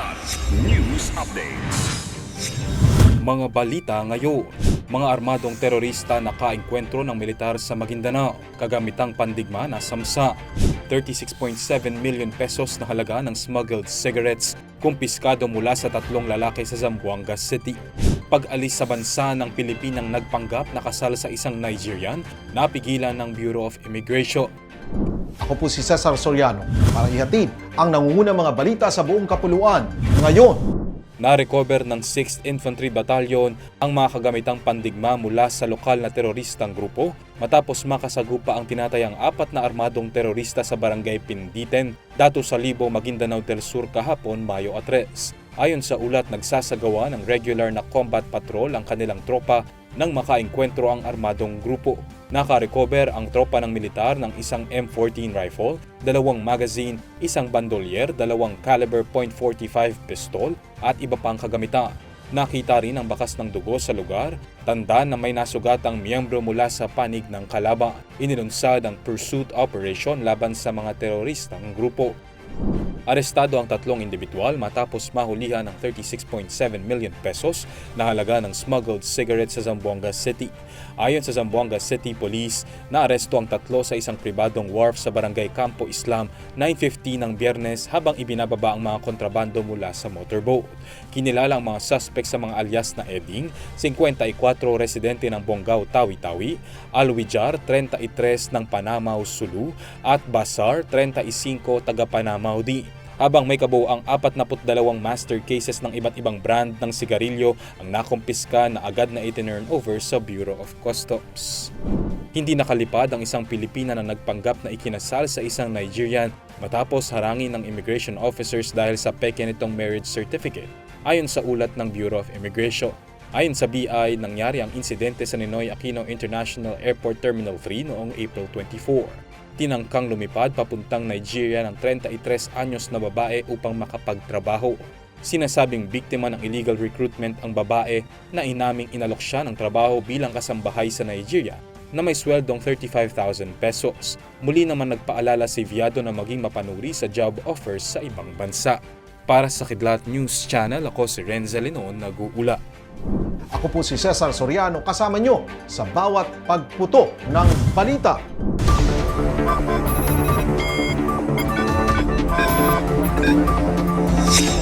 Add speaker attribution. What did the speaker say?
Speaker 1: Kidlat News Updates.
Speaker 2: Mga balita ngayon. Mga armadong terorista nakaengkwentro ng militar sa Maguindanao. Kagamitang pandigma na samsa. 36.7 million pesos na halaga ng smuggled cigarettes kumpiskado mula sa tatlong lalaki sa Zamboanga City. Pag-alis sa bansa ng Pilipinang nagpanggap na kasal sa isang Nigerian, napigilan ng Bureau of Immigration.
Speaker 3: Ako po si Cesar Soriano para ihatid ang nangungunang mga balita sa buong kapuluan. Ngayon,
Speaker 2: Na-recover ng 6th Infantry Battalion ang mga kagamitang pandigma mula sa lokal na teroristang grupo matapos makasagupa ang tinatayang apat na armadong terorista sa barangay Pinditen, Dato Salibo, Maguindanao del Sur kahapon, Mayo 3. Ayon sa ulat, nagsasagawa ng regular na combat patrol ang kanilang tropa nang makaengkwentro ang armadong grupo. Naka-recover ang tropa ng militar ng isang M14 rifle, dalawang magazine, isang bandolier, dalawang caliber .45 pistol at iba pang kagamitan. Nakita rin ang bakas ng dugo sa lugar, tanda na may nasugatang miyembro mula sa panig ng kalaban. Inilunsad ang pursuit operation laban sa mga teroristang grupo. Arestado ang tatlong individual matapos mahulihan ng 36.7 million pesos na halaga ng smuggled cigarettes sa Zamboanga City. Ayon sa Zamboanga City Police, naaresto ang tatlo sa isang pribadong wharf sa barangay Campo Islam 9.50 ng biyernes habang ibinababa ang mga kontrabando mula sa motorboat. Kinilala ang mga suspect sa mga alias na Eding, 54 residente ng Bonggao, Tawi-Tawi, Alwijar, 33 ng Panamaw, Sulu, at Basar, 35 taga Panamaw di habang may kabuang 42 master cases ng iba't ibang brand ng sigarilyo ang nakumpiska na agad na itinurn over sa Bureau of Customs. Hindi nakalipad ang isang Pilipina na nagpanggap na ikinasal sa isang Nigerian matapos harangin ng immigration officers dahil sa peke nitong marriage certificate, ayon sa ulat ng Bureau of Immigration. Ayon sa BI, nangyari ang insidente sa Ninoy Aquino International Airport Terminal 3 noong April 24 tinangkang lumipad papuntang Nigeria ng 33 anyos na babae upang makapagtrabaho. Sinasabing biktima ng illegal recruitment ang babae na inaming inalok siya ng trabaho bilang kasambahay sa Nigeria na may sweldong 35,000 pesos. Muli naman nagpaalala si Viado na maging mapanuri sa job offers sa ibang bansa. Para sa Kidlat News Channel, ako si Renza Lenon, nag-uula.
Speaker 3: ako po si Cesar Soriano kasama nyo sa bawat pagputo ng balita. you